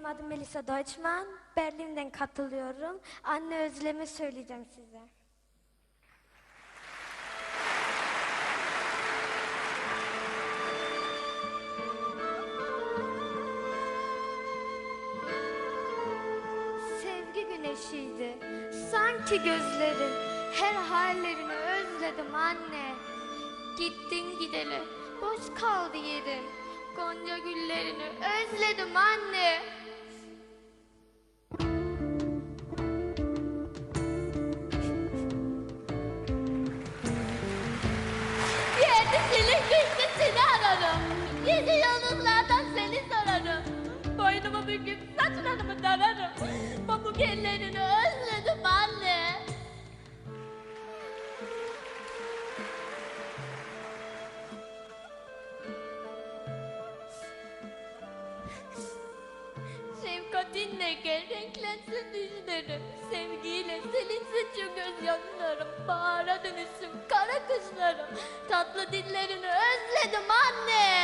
Benim adım Melisa Deutschman. Berlin'den katılıyorum. Anne özlemi söyleyeceğim size. Sevgi güneşiydi. Sanki gözlerin her hallerini özledim anne. Gittin gideli boş kaldı yerim. Gonca güllerini özledim anne. Saçlarımı tararım. Pamuk ellerini özledim anne. Şefkatinle gel renklensin düşlerim Sevgiyle silinsin şu gözyaşlarım Bahara dönüşsün kara kışlarım Tatlı dillerini özledim anne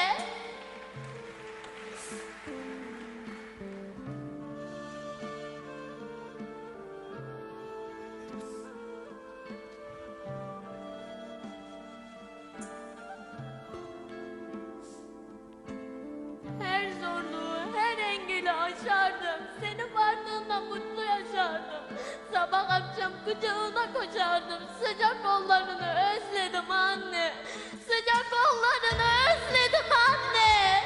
Kucağına koşardım. Sıcak kollarını özledim anne. Sıcak kollarını özledim anne.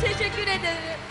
Teşekkür ederim.